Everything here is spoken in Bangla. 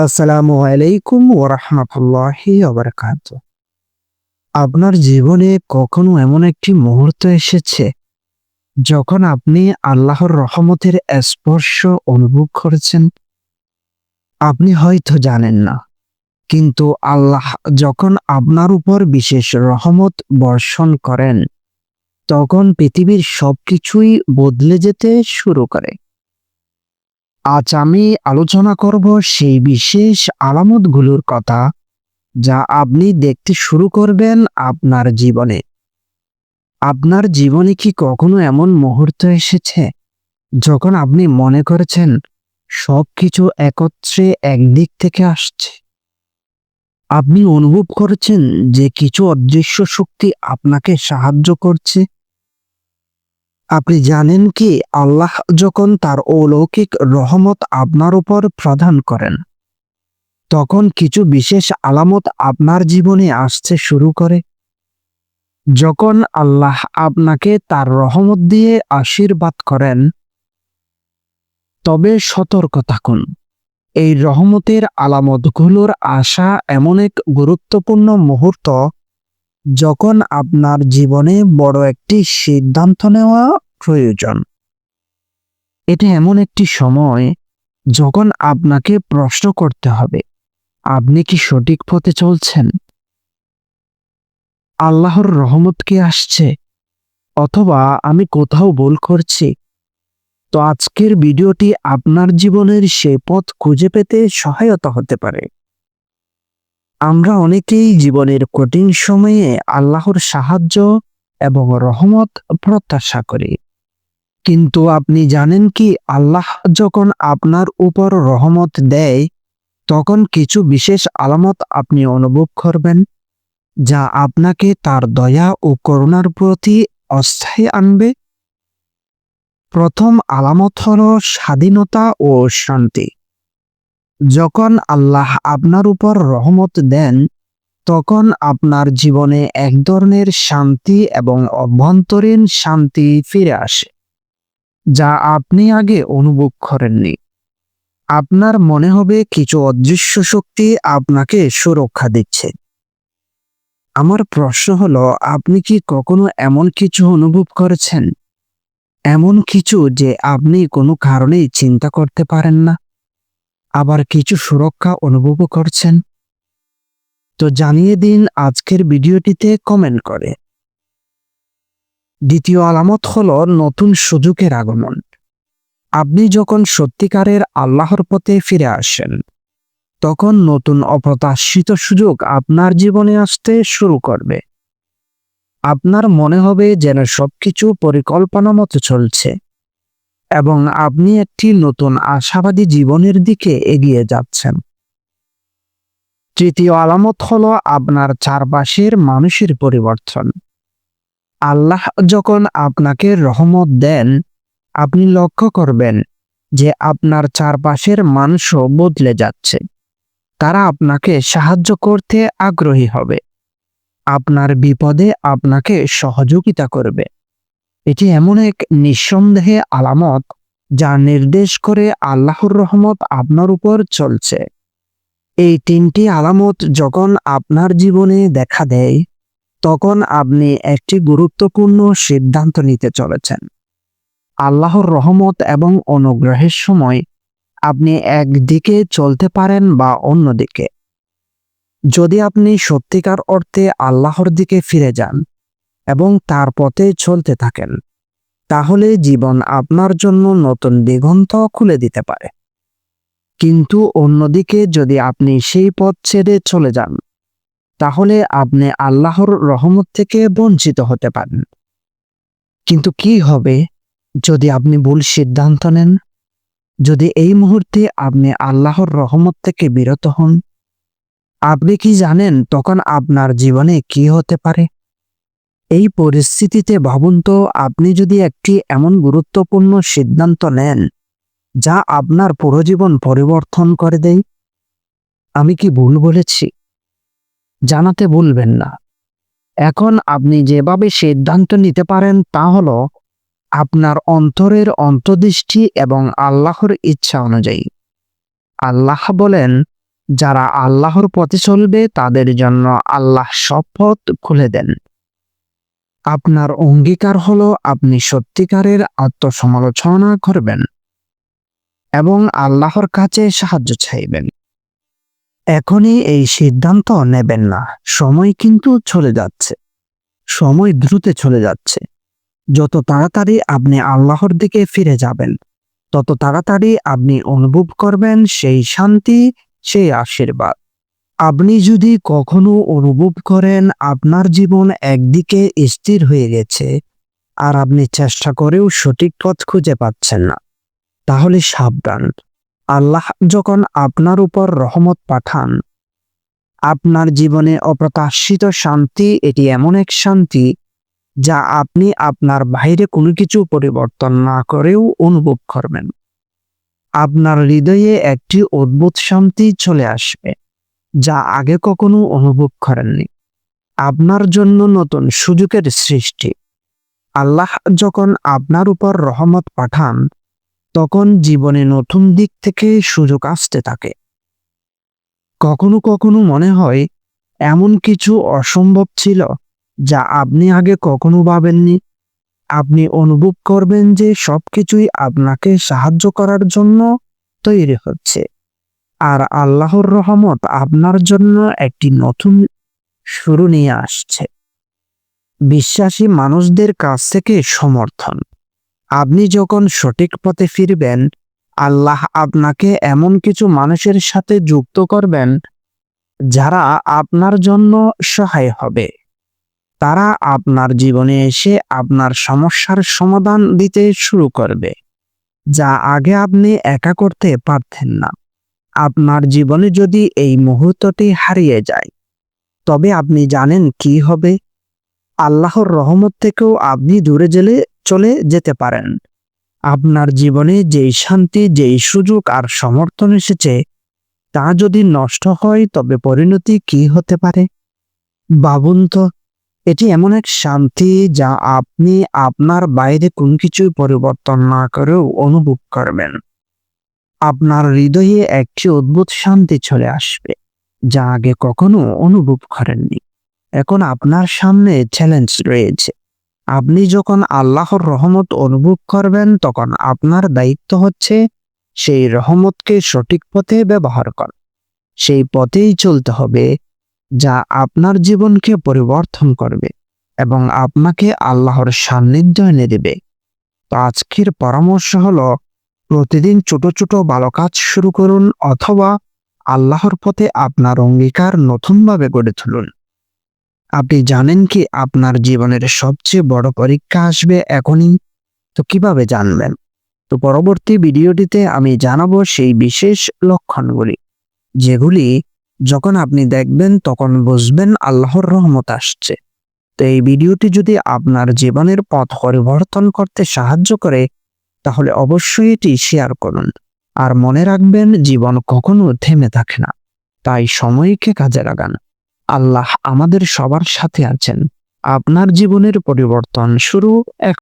আসসালামু আলাইকুম ওরহমতুল্লাহি ওবরাকাত আপনার জীবনে কখনো এমন একটি মুহূর্ত এসেছে যখন আপনি আল্লাহর রহমতের স্পর্শ অনুভব করেছেন? আপনি হয়তো জানেন না, কিন্তু আল্লাহ যখন আপনার উপর বিশেষ রহমত বর্ষণ করেন, তখন পৃথিবীর সবকিছুই বদলে যেতে শুরু করে। আজ আমি আলোচনা করব সেই বিশেষ আলামতগুলোর কথা যা আপনি দেখতে শুরু করবেন আপনার জীবনে। আপনার জীবনে কি কখনো এমন মুহূর্ত এসেছে যখন আপনি মনে করেছেন সব কিছু একত্রে একদিক থেকে আসছে? আপনি অনুভব করেছেন যে কিছু অদৃশ্য শক্তি আপনাকে সাহায্য করছে? আপনি জানেন কি, আল্লাহ যখন তার অলৌকিক রহমত আপনার উপর প্রদান করেন, তখন কিছু বিশেষ আলামত আপনার জীবনে আসতে শুরু করে। যখন আল্লাহ আপনাকে তার রহমত দিয়ে আশীর্বাদ করেন, তবে সতর্ক থাকুন। এই রহমতের আলামতগুলোর আশা এমন এক গুরুত্বপূর্ণ মুহূর্ত যখন আপনার জীবনে বড় একটি সিদ্ধান্ত নেওয়া প্রয়োজন, এটা এমন একটি সময় যখন আপনাকে প্রশ্ন করতে হবে, আপনি কি সঠিক পথে চলছেন? আল্লাহর রহমত কি আসছে? অথবা আমি কোথাও ভুল করছি? তো আজকের ভিডিওটি আপনার জীবনের সেই পথ খুঁজে পেতে সহায়তা হতে পারে। আমরা অনেকেই জীবনের কঠিন সময়ে আল্লাহর সাহায্য এবং রহমত প্রত্যাশা করি। কিন্তু আপনি জানেন কি, আল্লাহ যখন আপনার উপর রহমত দেয়, তখন কিছু বিশেষ আলামত আপনি অনুভব করবেন, যা আপনাকে তার দয়া ও করুণার প্রতি অস্থায়ী আনবে। প্রথম আলামত হল স্বাধীনতা ও শান্তি। যখন আল্লাহ আপনার উপর রহমত দেন, তখন আপনার জীবনে এক ধরনের শান্তি এবং অভ্যন্তরীণ শান্তি ফিরে আসে, যা আপনি আগে অনুভব করেননি। আপনার মনে হবে কিছু অদৃশ্য শক্তি আপনাকে সুরক্ষা দিচ্ছে। আমার প্রশ্ন হলো, আপনি কি কখনো এমন কিছু অনুভব করেছেন? এমন কিছু যে আপনি কোনো কারণেই চিন্তা করতে পারেন না? আবার কিছু সুরক্ষা অনুভব করছেন? তো জানিয়ে দিন আজকের ভিডিওটিতে কমেন্ট করে। দ্বিতীয় আলামত হল নতুন সুযোগের আগমন। আপনি যখন সত্যিকারের আল্লাহর পথে ফিরে আসেন, তখন নতুন অপ্রত্যাশিত সুযোগ আপনার জীবনে আসতে শুরু করবে। আপনার মনে হবে যেন সবকিছু পরিকল্পনা মতো চলছে। এবং আপনি একটি নতুন আশাবাদী জীবনের দিকে এগিয়ে যাচ্ছেন। তৃতীয় আলামত হলো আপনার চারপাশের মানুষের পরিবর্তন। আল্লাহ যখন আপনাকে রহমত দেন, আপনি লক্ষ্য করবেন যে আপনার চারপাশের মানুষও বদলে যাচ্ছে। তারা আপনাকে সাহায্য করতে আগ্রহী হবে। আপনার বিপদে আপনাকে সহযোগিতা করবে। এটি এমন এক নিঃসন্দেহে আলামত যা নির্দেশ করে আল্লাহর রহমত আপনার উপর চলছে। এই তিনটি আলামত যখন আপনার জীবনে দেখা দেয়, তখন আপনি একটি গুরুত্বপূর্ণ সিদ্ধান্ত নিতে চলেছেন। আল্লাহর রহমত এবং অনুগ্রহের সময় আপনি একদিকে চলতে পারেন বা অন্যদিকে। যদি আপনি সত্যিকার অর্থে আল্লাহর দিকে ফিরে যান এবং তার পথে চলতে থাকেন। তাহলে জীবন আপনার জন্য নতুন দিগন্ত খুলে দিতে পারে। কিন্তু অন্যদিকে যদি আপনি সেই পথ ছেড়ে চলে যান, তাহলে আপনি আল্লাহর রহমত থেকে বঞ্চিত হতে পারেন। কিন্তু কি হবে যদি আপনি ভুল সিদ্ধান্ত নেন? যদি এই মুহূর্তে আপনি আল্লাহর রহমত থেকে বিরত হন, আপনি কি জানেন তখন আপনার জীবনে কি হতে পারে? এই পরিস্থিতিতে ভাবুন তো, আপনি যদি একটি এমন গুরুত্বপূর্ণ সিদ্ধান্ত নেন, যা আপনার পুরো জীবন পরিবর্তন করে দেয়? আমি কি ভুল বলেছি? জানাতে ভুলবেন না। এখন আপনি যেভাবে সিদ্ধান্ত নিতে পারেন, তা হল আপনার অন্তরের অন্তর্দৃষ্টি এবং আল্লাহর ইচ্ছা অনুযায়ী। আল্লাহ বলেন, যারা আল্লাহর পথে চলবে, তাদের জন্য আল্লাহ সব পথ খুলে দেন। আপনার অঙ্গীকার হলো আপনি সত্যিকারের আত্মসমালোচনা করবেন এবং আল্লাহর কাছে সাহায্য চাইবেন। এখনই এই সিদ্ধান্ত নেবেন না। সময় কিন্তু চলে যাচ্ছে। সময় দ্রুত চলে যাচ্ছে। যত তাড়াতাড়ি আপনি আল্লাহর দিকে ফিরে যাবেন, তত তাড়াতাড়ি আপনি অনুভব করবেন সেই শান্তি, সেই আশীর্বাদ। আপনি যদি কখনো অনুভব করেন আপনার জীবন একদিকে স্থির হয়ে গেছে আর আপনি চেষ্টা করেও সঠিক পথ খুঁজে পাচ্ছেন না, তাহলে সাবধান। আল্লাহ যখন আপনার উপর রহমত পাঠান, আপনার জীবনে অপ্রত্যাশিত শান্তি এটি এমন এক শান্তি যা আপনি আপনার বাইরে কোনো কিছু পরিবর্তন না করেও অনুভব করবেন। আপনার হৃদয়ে একটি অদ্ভুত শান্তি চলে আসবে। যা আগে কখনো অনুভব করেননি। আপনার জন্য নতুন সুযোগের সৃষ্টি। আল্লাহ যখন আপনার উপর রহমত পাঠান, তখন জীবনে নতুন দিক থেকে সুযোগ আসতে থাকে। কখনো কখনো মনে হয়, এমন কিছু অসম্ভব ছিল যা আপনি আগে কখনো ভাবেননি। আপনি অনুভব করবেন যে সবকিছুই আপনাকে সাহায্য করার জন্য তৈরি হচ্ছে। আর আল্লাহর রহমত আপনার জন্য একটি নতুন শুরু নিয়ে আসছে। বিশ্বাসী মানুষদের কাছ থেকে সমর্থন। আপনি যখন সঠিক পথে ফিরবেন, আল্লাহ আপনাকে এমন কিছু মানুষের সাথে যুক্ত করবেন, যারা আপনার জন্য সহায় হবে। তারা আপনার জীবনে এসে আপনার সমস্যার সমাধান দিতে শুরু করবে, যা আগে আপনি একা করতে পারতেন না। আপনার জীবনে যদি এই মুহূর্তটি হারিয়ে যায়, তবে আপনি জানেন কি হবে। আল্লাহর রহমত থেকেও আপনি দূরে জেলে চলে যেতে পারেন। আপনার জীবনে যেই শান্তি, যেই সুযোগ আর সমর্থন এসেছে, তা যদি নষ্ট হয়, তবে পরিণতি কি হতে পারে? ভাবুন তো, এটি এমন এক শান্তি যা আপনি আপনার বাইরে কোন কিছুই পরিবর্তন না করেও অনুভব করবেন। আপনার হৃদয়ে একটি অদ্ভুত শান্তি চলে আসবে, যা আগে কখনো অনুভব করেননি। এখন আপনার সামনে চ্যালেঞ্জ রয়েছে। আপনি যখন আল্লাহর রহমত অনুভব করবেন, তখন আপনার দায়িত্ব হচ্ছে সেই রহমতকে সঠিক পথে ব্যবহার করা। সেই পথেই চলতে হবে, যা আপনার জীবনকে পরিবর্তন করবে এবং আপনাকে আল্লাহর সান্নিধ্য এনে দেবে। তো আজকের পরামর্শ হলো প্রতিদিন ছোট ছোট ভালো কাজ শুরু করুন অথবা আল্লাহর পথে আপনার অঙ্গীকার নতুনভাবে গড়ে তুলুন। আপনি জানেন কি আপনার জীবনের সবচেয়ে বড় পরীক্ষা আসবে এখনই? তো কীভাবে জানবেন? তো পরবর্তী ভিডিওটিতে আমি জানাব সেই বিশেষ লক্ষণগুলি, যেগুলি যখন আপনি দেখবেন তখন বুঝবেন আল্লাহর রহমত আসছে। তো এই ভিডিওটি যদি আপনার জীবনের পথ পরিবর্তন করতে সাহায্য করে তাহলে অবশ্যই এটি শেয়ার করুন। আর মনে রাখবেন, জীবন কখনো থেমে থাকে না। তাই সময়কে কাজে লাগান। আল্লাহ আমাদের সবার সাথে আছেন। আপনার জীবনের পরিবর্তন শুরু এক